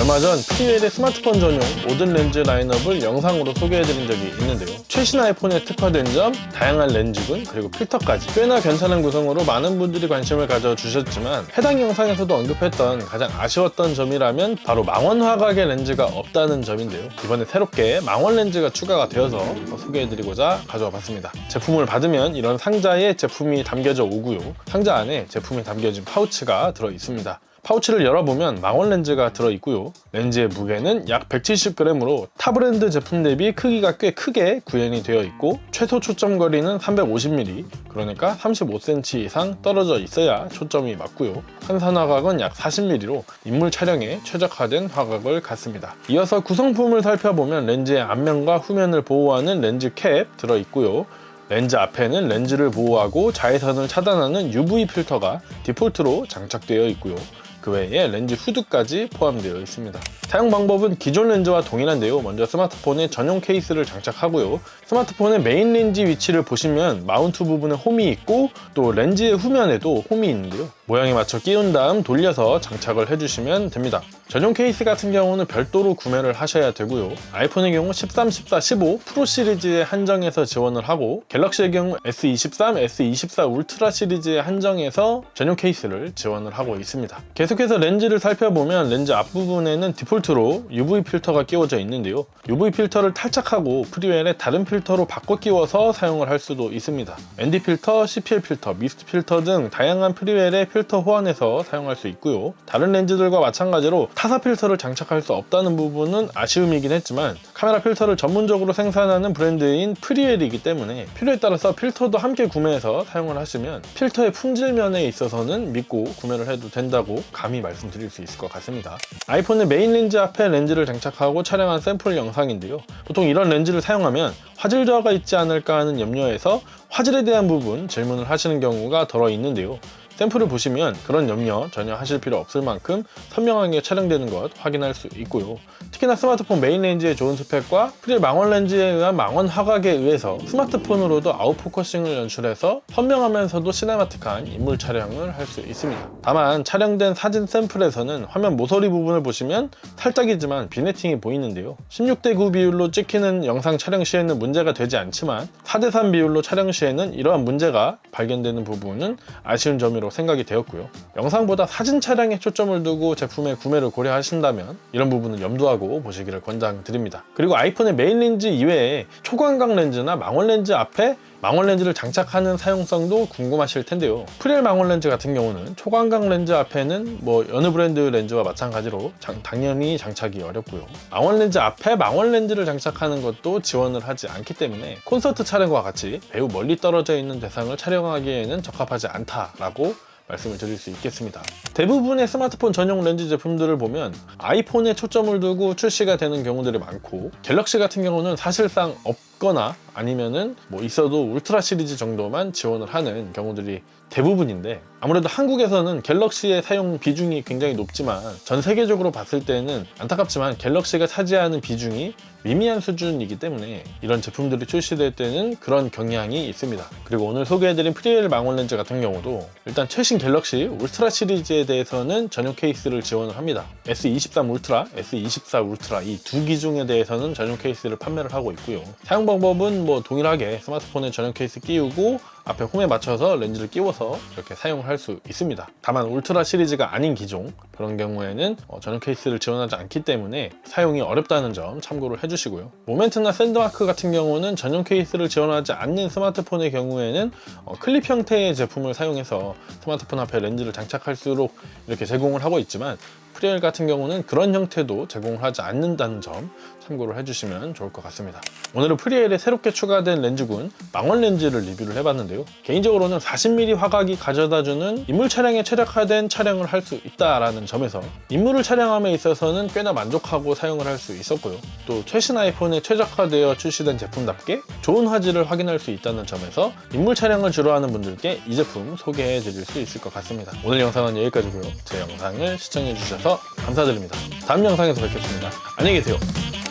얼마 전 프리웰의 스마트폰 전용 모든 렌즈 라인업을 영상으로 소개해드린 적이 있는데요. 최신 아이폰에 특화된 점, 다양한 렌즈군, 그리고 필터까지 꽤나 괜찮은 구성으로 많은 분들이 관심을 가져주셨지만 해당 영상에서도 언급했던 가장 아쉬웠던 점이라면 바로 망원 화각의 렌즈가 없다는 점인데요. 이번에 새롭게 망원 렌즈가 추가가 되어서 소개해드리고자 가져와 봤습니다. 제품을 받으면 이런 상자에 제품이 담겨져 오고요. 상자 안에 제품이 담겨진 파우치가 들어 있습니다. 파우치를 열어보면 망원 렌즈가 들어있고요. 렌즈의 무게는 약 170g으로 타 브랜드 제품 대비 크기가 꽤 크게 구현이 되어 있고 최소 초점 거리는 350mm 그러니까 35cm 이상 떨어져 있어야 초점이 맞고요. 환산 화각은 약 40mm로 인물 촬영에 최적화된 화각을 갖습니다. 이어서 구성품을 살펴보면 렌즈의 앞면과 후면을 보호하는 렌즈 캡 들어있고요. 렌즈 앞에는 렌즈를 보호하고 자외선을 차단하는 UV 필터가 디폴트로 장착되어 있고요. 그 외에 렌즈 후드까지 포함되어 있습니다. 사용 방법은 기존 렌즈와 동일한데요. 먼저 스마트폰에 전용 케이스를 장착하고요. 스마트폰의 메인 렌즈 위치를 보시면 마운트 부분에 홈이 있고 또 렌즈의 후면에도 홈이 있는데요. 모양에 맞춰 끼운 다음 돌려서 장착을 해주시면 됩니다. 전용 케이스 같은 경우는 별도로 구매를 하셔야 되고요. 아이폰의 경우 13, 14, 15 프로 시리즈에 한정해서 지원을 하고 갤럭시의 경우 S23, S24 울트라 시리즈에 한정해서 전용 케이스를 지원을 하고 있습니다. 계속해서 렌즈를 살펴보면 렌즈 앞부분에는 디폴트로 UV 필터가 끼워져 있는데요. UV 필터를 탈착하고 프리웰에 다른 필터로 바꿔 끼워서 사용을 할 수도 있습니다. ND 필터, CPL 필터, 미스트 필터 등 다양한 프리웰의 필터 호환해서 사용할 수 있고요. 다른 렌즈들과 마찬가지로 타사 필터를 장착할 수 없다는 부분은 아쉬움이긴 했지만 카메라 필터를 전문적으로 생산하는 브랜드인 프리웰이기 때문에 필요에 따라서 필터도 함께 구매해서 사용을 하시면 필터의 품질 면에 있어서는 믿고 구매를 해도 된다고 감히 말씀드릴 수 있을 것 같습니다. 아이폰의 메인 렌즈 앞에 렌즈를 장착하고 촬영한 샘플 영상인데요. 보통 이런 렌즈를 사용하면 화질 저하가 있지 않을까 하는 염려에서 화질에 대한 부분 질문을 하시는 경우가 덜어 있는데요. 샘플을 보시면 그런 염려 전혀 하실 필요 없을 만큼 선명하게 촬영되는 것 확인할 수 있고요. 특히나 스마트폰 메인 렌즈의 좋은 스펙과 프릴 망원 렌즈에 의한 망원 화각에 의해서 스마트폰으로도 아웃포커싱을 연출해서 선명하면서도 시네마틱한 인물 촬영을 할 수 있습니다. 다만 촬영된 사진 샘플에서는 화면 모서리 부분을 보시면 살짝이지만 비네팅이 보이는데요. 16대 9 비율로 찍히는 영상 촬영 시에는 문제가 되지 않지만 4대 3 비율로 촬영 시에는 이러한 문제가 발견되는 부분은 아쉬운 점으로 생각이 되었고요. 영상보다 사진 촬영에 초점을 두고 제품의 구매를 고려하신다면 이런 부분은 염두하고 보시기를 권장드립니다. 그리고 아이폰의 메인 렌즈 이외에 초광각 렌즈나 망원 렌즈 앞에 망원 렌즈를 장착하는 사용성도 궁금하실 텐데요. 프릴 망원 렌즈 같은 경우는 초광각 렌즈 앞에는 뭐 여느 브랜드 렌즈와 마찬가지로 장- 당연히 장착이 어렵고요. 망원 렌즈 앞에 망원 렌즈를 장착하는 것도 지원을 하지 않기 때문에 콘서트 촬영과 같이 매우 멀리 떨어져 있는 대상을 촬영하기에는 적합하지 않다라고 말씀을 드릴 수 있겠습니다. 대부분의 스마트폰 전용 렌즈 제품들을 보면 아이폰에 초점을 두고 출시가 되는 경우들이 많고 갤럭시 같은 경우는 사실상 없 거나 아니면은 뭐 있어도 울트라 시리즈 정도만 지원을 하는 경우들이 대부분인데 아무래도 한국에서는 갤럭시의 사용 비중이 굉장히 높지만 전 세계적으로 봤을 때는 안타깝지만 갤럭시가 차지하는 비중이 미미한 수준이기 때문에 이런 제품들이 출시될 때는 그런 경향이 있습니다. 그리고 오늘 소개해드린 프리엘 망원 렌즈 같은 경우도 일단 최신 갤럭시 울트라 시리즈에 대해서는 전용 케이스를 지원을 합니다. S23 울트라, S24 울트라 이 두 기종에 대해서는 전용 케이스를 판매를 하고 있고요. 사용 방법은 뭐 동일하게 스마트폰에 전용 케이스 끼우고 앞에 홈에 맞춰서 렌즈를 끼워서 이렇게 사용을 할 수 있습니다. 다만 울트라 시리즈가 아닌 기종 그런 경우에는 어, 전용 케이스를 지원하지 않기 때문에 사용이 어렵다는 점 참고를 해주시고요. 모멘트나 샌드마크 같은 경우는 전용 케이스를 지원하지 않는 스마트폰의 경우에는 어, 클립 형태의 제품을 사용해서 스마트폰 앞에 렌즈를 장착할수록 이렇게 제공을 하고 있지만 프리엘 같은 경우는 그런 형태도 제공을 하지 않는다는 점 참고를 해주시면 좋을 것 같습니다. 오늘은 프리엘에 새롭게 추가된 렌즈군 망원 렌즈를 리뷰를 해봤는데 요. 개인적으로는 40mm 화각이 가져다주는 인물 촬영에 최적화된 촬영을 할 수 있다라는 점에서 인물을 촬영함에 있어서는 꽤나 만족하고 사용을 할 수 있었고요. 또 최신 아이폰에 최적화되어 출시된 제품답게 좋은 화질을 확인할 수 있다는 점에서 인물 촬영을 주로 하는 분들께 이 제품 소개해 드릴 수 있을 것 같습니다. 오늘 영상은 여기까지고요. 제 영상을 시청해 주셔서 감사드립니다. 다음 영상에서 뵙겠습니다. 안녕히 계세요.